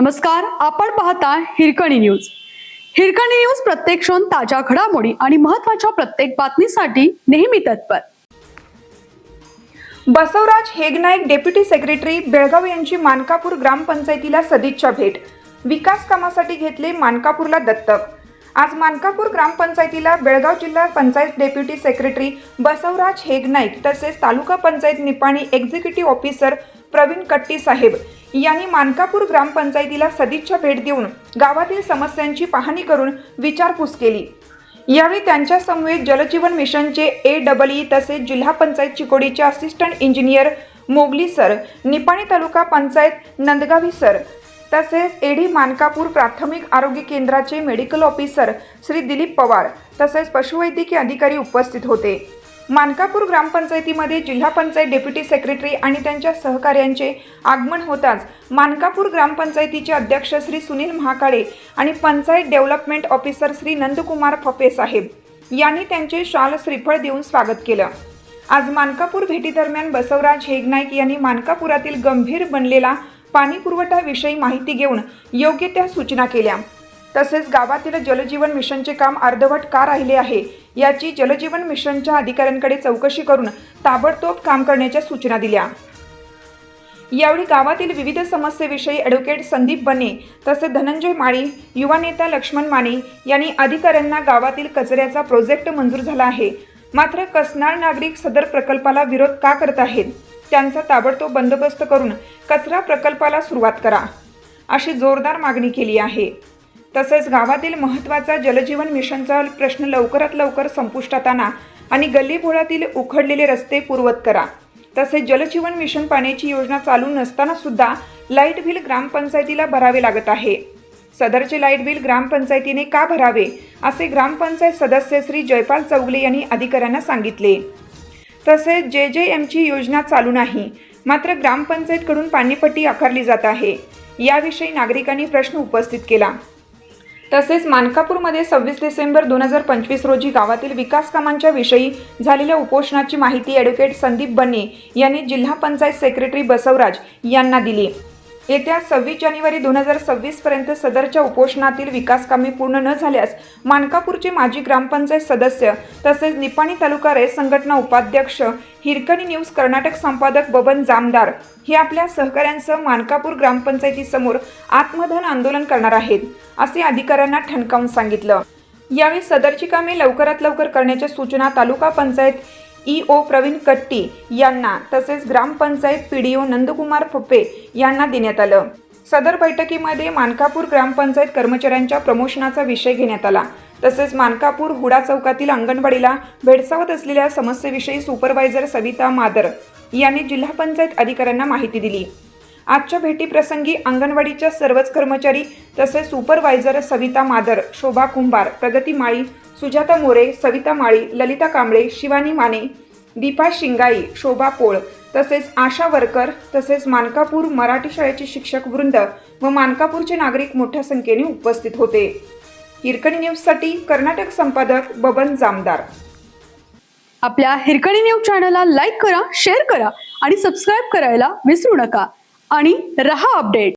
नमस्कार आपण पाहता हिरकणी न्यूज. हिरकणी न्यूज प्रत्येक क्षण ताज्या घडामोडी आणि महत्त्वाच्या प्रत्येक बातमीसाठी नेहमी तत्पर. बसवराज हेगनाईक डेप्युटी सेक्रेटरी बेळगाव यांची मानकापूर ग्रामपंचायतीला सदिच्छा भेट. विकास कामासाठी घेतले मानकापूरला दत्तक. आज मानकापूर ग्रामपंचायतीला बेळगाव जिल्हा पंचायत डेप्युटी सेक्रेटरी बसवराज हेगनाईक तसेच तालुका पंचायत निपाणी एक्झिक्युटिव्ह ऑफिसर प्रवीण कट्टी साहेब यांनी मानकापूर ग्रामपंचायतीला सदिच्छा भेट देऊन गावातील समस्यांची पाहणी करून विचारपूस केली. यावेळी त्यांच्या समवेत जलजीवन मिशनचे ए डबल ई तसेच जिल्हा panchayat चिकोडीचे assistant engineer Mogli sir Nipani taluka panchayat Nandgavi sir तसेच एडी मानकापूर प्राथमिक आरोग्य केंद्राचे मेडिकल ऑफिसर श्री दिलीप पवार तसेच पशुवैद्यकीय अधिकारी उपस्थित होते. मानकापूर ग्रामपंचायतीमध्ये जिल्हा पंचायत डेप्युटी सेक्रेटरी आणि त्यांच्या सहकार्यांचे आगमन होताच मानकापूर ग्रामपंचायतीचे अध्यक्ष श्री सुनील महाकाळे आणि पंचायत डेव्हलपमेंट ऑफिसर श्री नंदकुमार फपे साहेब यांनी त्यांचे शाल श्रीफळ देऊन स्वागत केलं. आज मानकापूर भेटीदरम्यान बसवराज हेगनाईक यांनी मानकापुरातील गंभीर बनलेला पाणी पुरवठ्याविषयी माहिती घेऊन योग्य त्या सूचना केल्या. तसेच गावातील जलजीवन मिशनचे काम अर्धवट का राहिले आहे याची जलजीवन मिशनच्या अधिकाऱ्यांकडे चौकशी करून ताबडतोब काम करण्याच्या सूचना दिल्या. यावेळी गावातील विविध समस्येविषयी ॲडव्होकेट संदीप बने तसेच धनंजय माळी युवा नेता लक्ष्मण माने यांनी अधिकाऱ्यांना गावातील कचऱ्याचा प्रोजेक्ट मंजूर झाला आहे. मात्र कसनाळ नागरिक सदर प्रकल्पाला विरोध का करत आहेत? त्यांचा ताबडतोब बंदोबस्त करून कचरा प्रकल्पाला सुरुवात करा अशी जोरदार मागणी केली आहे. तसेच गावातील महत्त्वाचा जलजीवन मिशनचा प्रश्न लवकरात लवकर संपुष्टात आणा आणि गल्लीबोळातील उखडलेले रस्ते पूर्वत करा. तसेच जलजीवन मिशन पाण्याची योजना चालू नसताना सुद्धा लाइट बिल ग्रामपंचायतीला भरावे लागत आहे. सदरचे लाइट बिल ग्रामपंचायतीने का भरावे असे ग्रामपंचायत सदस्य श्री जयपाल चौगले यांनी अधिकाऱ्यांना सांगितले. तसेच जे जे एमची योजना चालू नाही मात्र ग्रामपंचायतकडून पाणीपट्टी आकारली जात आहे. याविषयी नागरिकांनी प्रश्न उपस्थित केला. तसेच मानकापूरमध्ये सव्वीस डिसेंबर दोन हजार पंचवीस रोजी गावातील विकास कामांच्या विषयी झालेल्या उपोषणाची माहिती ॲडव्होकेट संदीप बन्ने यांनी जिल्हा पंचायत सेक्रेटरी बसवराज यांना दिली. येत्या सव्वीस जानेवारी दोन हजार सव्वीस पर्यंत सदरच्या उपोषणातील विकास कामे पूर्ण न झाल्यास मानकापूरचे माजी ग्रामपंचायत सदस्य तसेच निपाणी तालुका रयत संघटना उपाध्यक्ष हिरकणी न्यूज कर्नाटक संपादक बबन जामदार हे आपल्या सहकाऱ्यांसह मानकापूर ग्रामपंचायतीसमोर आत्मधन आंदोलन करणार आहेत असे अधिकाऱ्यांना ठणकावून सांगितलं. यावेळी सदरची कामे लवकरात लवकर करण्याच्या सूचना तालुका पंचायत ई ओ प्रवीण कट्टी यांना तसेच ग्रामपंचायत P D O Nandkumar Phape यांना देण्यात आलं. सदर बैठकीमध्ये मानकापूर ग्रामपंचायत कर्मचाऱ्यांच्या प्रमोशनाचा विषय घेण्यात आला. तसेच मानकापूर हुडा चौकातील अंगणवाडीला भेडसावत असलेल्या समस्येविषयी सुपरवायझर सविता मादर यांनी जिल्हा पंचायत अधिकाऱ्यांना माहिती दिली. आजच्या भेटीप्रसंगी अंगणवाडीच्या सर्वच कर्मचारी तसेच सुपरवायझर सविता मादर शोभा कुंभार प्रगती माळी सुजाता मोरे सविता माळी ललिता कांबळे शिवानी माने दीपा शिंगाई शोभा पोळ तसेच आशा वर्कर तसेच मानकापूर मराठी शाळेचे शिक्षक वृंद व मानकापूरचे नागरिक मोठ्या संख्येने उपस्थित होते. हिरकणी न्यूजसाठी कर्नाटक संपादक बबन जामदार. आपल्या हिरकणी न्यूज चॅनलला लाईक करा शेअर करा आणि सबस्क्राईब करायला विसरू नका. आणि रहा अपडेट.